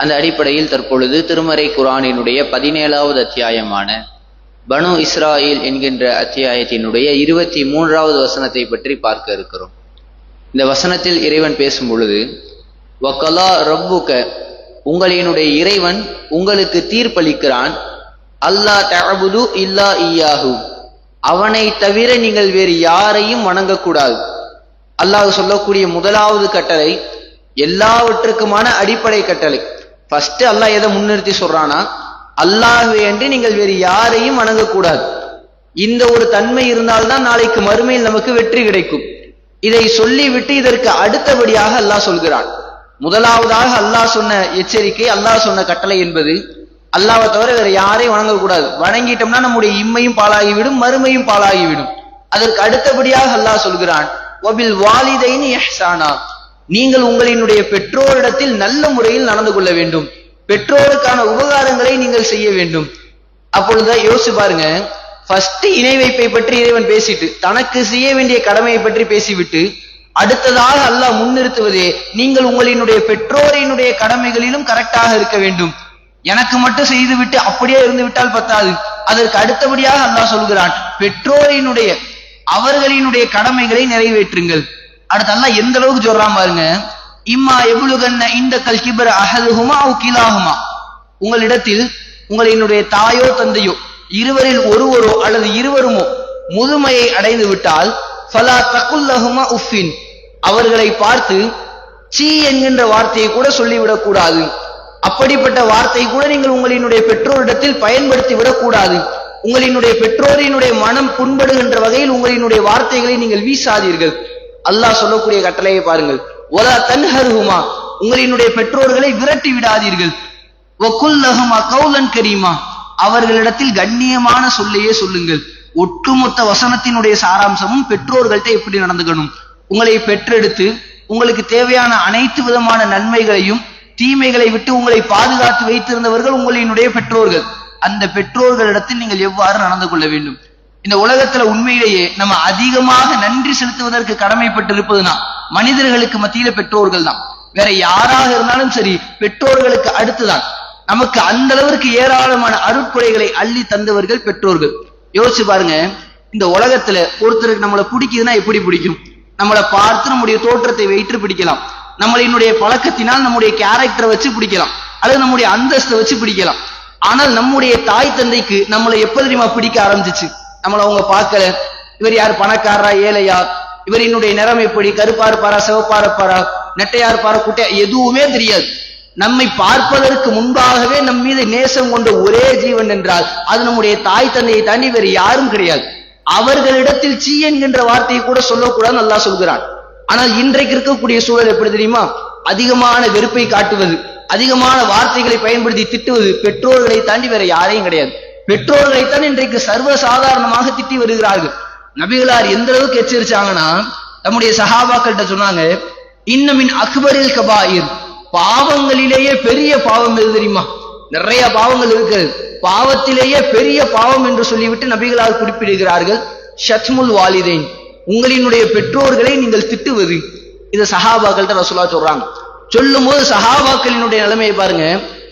அந்த அடிப்படையில் தற்பொழுது திருமறை குரானினுடைய பதினேழாவது அத்தியாயமான பனு இஸ்ராயில் என்கின்ற அத்தியாயத்தினுடைய இருபத்தி மூன்றாவது வசனத்தை பற்றி பார்க்க இருக்கிறோம். இந்த வசனத்தில் இறைவன் பேசும் பொழுது வக்கலா ரப்புக உங்களினுடைய இறைவன் உங்களுக்கு தீர்ப்பளிக்கிறான். அல்லா தஅபுது இல்லா ஈயாகு அவனை தவிர நீங்கள் வேறு யாரையும் வணங்கக்கூடாது. அல்லாஹ் சொல்லக்கூடிய முதலாவது கட்டளை எல்லாவற்றுக்குமான அடிப்படை கட்டளை. ஃபர்ஸ்ட் அல்லாஹ் எதை முன்னிறுத்தி சொல்றானா அல்லாஹ் என்று நீங்கள் வேறு யாரையும் வணங்கக்கூடாது. இந்த ஒரு தன்மை இருந்தால்தான் நாளைக்கு மறுமையில் நமக்கு வெற்றி கிடைக்கும். இதை சொல்லிவிட்டு இதற்கு அடுத்தபடியாக அல்லாஹ் சொல்கிறான். முதலாவதாக அல்லாஹ் சொன்ன எச்சரிக்கை அல்லாஹ் சொன்ன கட்டளை என்பது அல்லாவை தவிர வேற யாரையும் வணங்கக்கூடாது. வணங்கிட்டோம்னா நம்முடைய இம்மையும் பாலாகிவிடும் மறுமையும் பாலாகிவிடும் அதற்கு அடுத்தபடியாக அல்லாஹ் சொல்கிறான் ஒபில் வாலிதைன்னு எஹ்சானா நீங்கள் உங்களினுடைய பெற்றோரிடத்தில் நல்ல முறையில் நடந்து கொள்ள வேண்டும். பெற்றோருக்கான உபகாரங்களை நீங்கள் செய்ய வேண்டும். அப்பொழுதுதான் யோசிச்சு பாருங்க. ஃபர்ஸ்ட் இணை வைப்பை பற்றி இறைவன் பேசிட்டு தனக்கு செய்ய வேண்டிய கடமையை பற்றி பேசிவிட்டு அடுத்ததாக அல்லாஹ் முன்னிறுத்துவதே நீங்கள் உங்களினுடைய பெற்றோரினுடைய கடமைகளிலும் கரெக்டாக இருக்க வேண்டும். எனக்கு மட்டும் செய்துவிட்டு அப்படியே இருந்து விட்டால் பத்தாது. அதற்கு அடுத்தபடியாக அல்லாஹ் சொல்கிறான் பெற்றோரினுடைய அவர்களினுடைய கடமைகளை நிறைவேற்றுங்கள். அடுத்து அல்லா எந்த அளவுக்கு சொல்றான் பாருங்க. இம்மா எவ்வளவுகன்ன இந்த கல் கிபர் அகதுகுமா அவு கிலாகுமா உங்களிடத்தில் உங்களினுடைய தாயோ தந்தையோ இருவரில் ஒருவரோ அல்லது இருவருமோ முதுமையை அடைந்து விட்டால் ஃபலா தக்குல்லஹுமா உஃபின் அவர்களை பார்த்து சீ என்கின்ற வார்த்தையை கூட சொல்லிவிடக் கூடாது. அப்படிப்பட்ட வார்த்தை கூட நீங்கள் உங்களினுடைய பெற்றோரிடத்தில் பயன்படுத்தி விடக்கூடாது உங்களினுடைய பெற்றோரினுடைய மனம் புண்படுகின்ற வகையில் உங்களினுடைய வார்த்தைகளை நீங்கள் வீசாதீர்கள். அல்லாஹ் சொல்லக்கூடிய கட்டளையை பாருங்கள். ஒலா தன்ஹருமா உங்களினுடைய பெற்றோர்களை விரட்டி விடாதீர்கள். வக்குல்லஹுமா கௌலன் கரீமா அவர்களிடத்தில் கண்ணியமான சொல்லையே சொல்லுங்கள். ஒட்டுமொத்த வசனத்தினுடைய சாராம்சமும் பெற்றோர்கள்ட்ட எப்படி நடந்துக்கணும்? உங்களை பெற்றெடுத்து உங்களுக்கு தேவையான அனைத்து விதமான நன்மைகளையும் தீமைகளை விட்டு உங்களை பாதுகாத்து வைத்திருந்தவர்கள் உங்களினுடைய பெற்றோர்கள். அந்த பெற்றோர்களிடத்தில் நீங்கள் எவ்வாறு நடந்து கொள்ள வேண்டும்? இந்த உலகத்துல உண்மையிலேயே நம்ம அதிகமாக நன்றி செலுத்துவதற்கு கடமைப்பட்டு இருப்பதுனா மனிதர்களுக்கு மத்தியில பெற்றோர்கள் தான் வேற யாராக இருந்தாலும் சரி பெற்றோர்களுக்கு அடுத்துதான். நமக்கு அந்த அளவிற்கு ஏராளமான அருட்கொலைகளை அள்ளி தந்தவர்கள் பெற்றோர்கள். யோசிச்சு பாருங்க இந்த உலகத்துல ஒருத்தருக்கு நம்மளை பிடிக்குதுன்னா எப்படி பிடிக்கும்? நம்மளை பார்த்து நம்முடைய தோற்றத்தை வைத்து பிடிக்கலாம். நம்மளினுடைய பழக்கத்தினால் நம்முடைய கேரக்டரை வச்சு பிடிக்கலாம். அல்லது நம்முடைய அந்தஸ்தை வச்சு பிடிக்கலாம். ஆனால் நம்முடைய தாய் தந்தைக்கு நம்மளை எப்ப தெரியுமா பிடிக்க ஆரம்பிச்சிச்சு? நம்மளை அவங்க பார்க்கல. இவர் யார்? பணக்காரரா? ஏழையா? இவரினுடைய நிறம் எப்படி? கருப்பா இருப்பாரா? சிவப்பா இருப்பாரா? நெட்டையா இருப்பாரா? குட்டையா? எதுவுமே தெரியாது. நம்மை பார்ப்பதற்கு முன்பாகவே நம் மீது நேசம் கொண்ட ஒரே ஜீவன் என்றால் அது நம்முடைய தாய் தந்தையை தாண்டி வேறு யாரும் கிடையாது. அவர்களிடத்தில் சீ என்கின்ற வார்த்தையை கூட சொல்லக்கூடாது நல்லா சொல்கிறான். ஆனால் இன்றைக்கு இருக்கக்கூடிய சூழல் எப்படி தெரியுமா? அதிகமான வெறுப்பை காட்டுவது அதிகமான வார்த்தைகளை பயன்படுத்தி திட்டுவது பெற்றோர்களை தாண்டி வேற யாரையும் கிடையாது. பெற்றோர்களைத்தான் இன்றைக்கு சர்வ சாதாரணமாக திட்டி வருகிறார்கள். நபிகளார் எந்த அளவுக்கு எச்சரிச்சாங்கன்னா நம்முடைய சகாபாக்கள்கிட்ட சொன்னாங்க இன்னமின் அக்பரில் கபாயிர். பாவங்களிலேயே பெரிய பாவம் எது தெரியுமா? நிறைய பாவங்கள் இருக்கிறது பாவத்திலேயே பெரிய பாவம் என்று சொல்லிவிட்டு நபிகளால் குறிப்பிடுகிறார்கள் ஷத்முல் வாலிதேன். உங்களினுடைய பெற்றோர்களை நீங்கள் திட்டுவது. இதை சஹாபாக்கள்கிட்ட ரசுல்லா சொல்றாங்க. சொல்லும் போது சஹாபாக்களினுடைய நிலைமையை பாருங்க.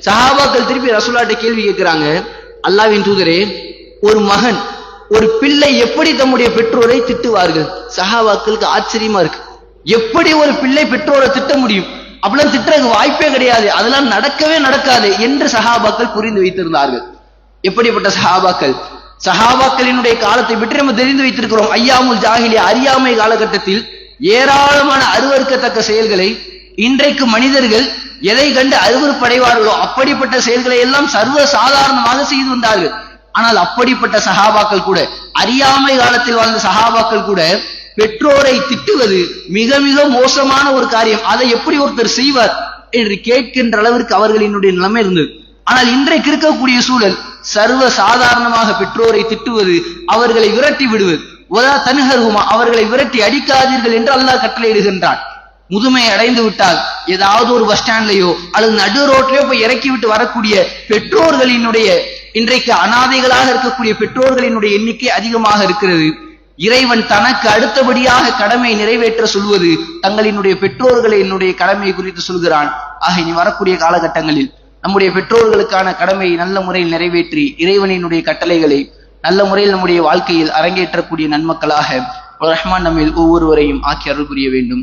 சஹாபாக்கள் திருப்பி ரசுல்லாட்ட கேள்வி கேட்கிறாங்க அல்லாவின் தூதரே ஒரு மகன் ஒரு பிள்ளை எப்படி தம்முடைய பெற்றோரை திட்டுவார்கள்? சஹாபாக்களுக்கு ஆச்சரியமா இருக்கு. எப்படி ஒரு பிள்ளை பெற்றோரை திட்ட முடியும்? அப்படிலாம் திட்டுறதுக்கு வாய்ப்பே கிடையாது. அதெல்லாம் நடக்கவே நடக்காது என்று சஹாபாக்கள் புரிந்து வைத்திருந்தார்கள். எப்படிப்பட்ட சஹாபாக்கள்? சஹாபாக்களினுடைய காலத்தை பற்றி நம்ம தெரிந்து வைத்திருக்கிறோம். ஐயாமுல் ஜாகிலி அறியாமை காலகட்டத்தில் ஏராளமான அருவறுக்கத்தக்க செயல்களை இன்றைக்கு மனிதர்கள் எதை கண்டு அருவறுப்படைவார்களோ அப்படிப்பட்ட செயல்களை எல்லாம் சர்வ சாதாரணமாக செய்து வந்தார்கள். ஆனால் அப்படிப்பட்ட சகாபாக்கள் கூட அறியாமை காலத்தில் வாழ்ந்த சகாபாக்கள் கூட பெற்றோரை திட்டுவது மிக மிக மோசமான ஒரு காரியம். அதை எப்படி ஒருத்தர் செய்வார் என்று கேட்கின்ற அளவிற்கு அவர்களினுடைய நிலைமை இருந்தது. ஆனால் இன்றைக்கு இருக்கக்கூடிய சூழல் சர்வ சாதாரணமாக பெற்றோரை திட்டுவது அவர்களை விரட்டி விடுவது. ஒதா தனுகருமா அவர்களை விரட்டி அடிக்காதீர்கள் என்று அல்லாஹ் கட்டளையிடுகின்றான். முதுமை அடைந்து விட்டால் ஏதாவது ஒரு பஸ் ஸ்டாண்ட்லயோ அல்லது நடு ரோட்லயோ போய் இறக்கி விட்டு வரக்கூடிய பெற்றோர்களினுடைய இன்றைக்கு அனாதைகளாக இருக்கக்கூடிய பெற்றோர்களினுடைய எண்ணிக்கை அதிகமாக இருக்கிறது. இறைவன் தனக்கு அடுத்தபடியாக கடமை நிறைவேற்ற சொல்வது தங்களினுடைய பெற்றோர்களை என்னுடைய கடமை குறித்து சொல்கிறான். ஆக இனி வரக்கூடிய காலகட்டங்களில் நம்முடைய பெற்றோர்களுக்கான கடமையை நல்ல முறையில் நிறைவேற்றி இறைவனினுடைய கட்டளைகளை நல்ல முறையில் நம்முடைய வாழ்க்கையில் அரங்கேற்றக்கூடிய நன்மக்களாக ரஹ்மான் நம்மில் ஒவ்வொருவரையும் ஆக்கி அருள் புரிய வேண்டும்.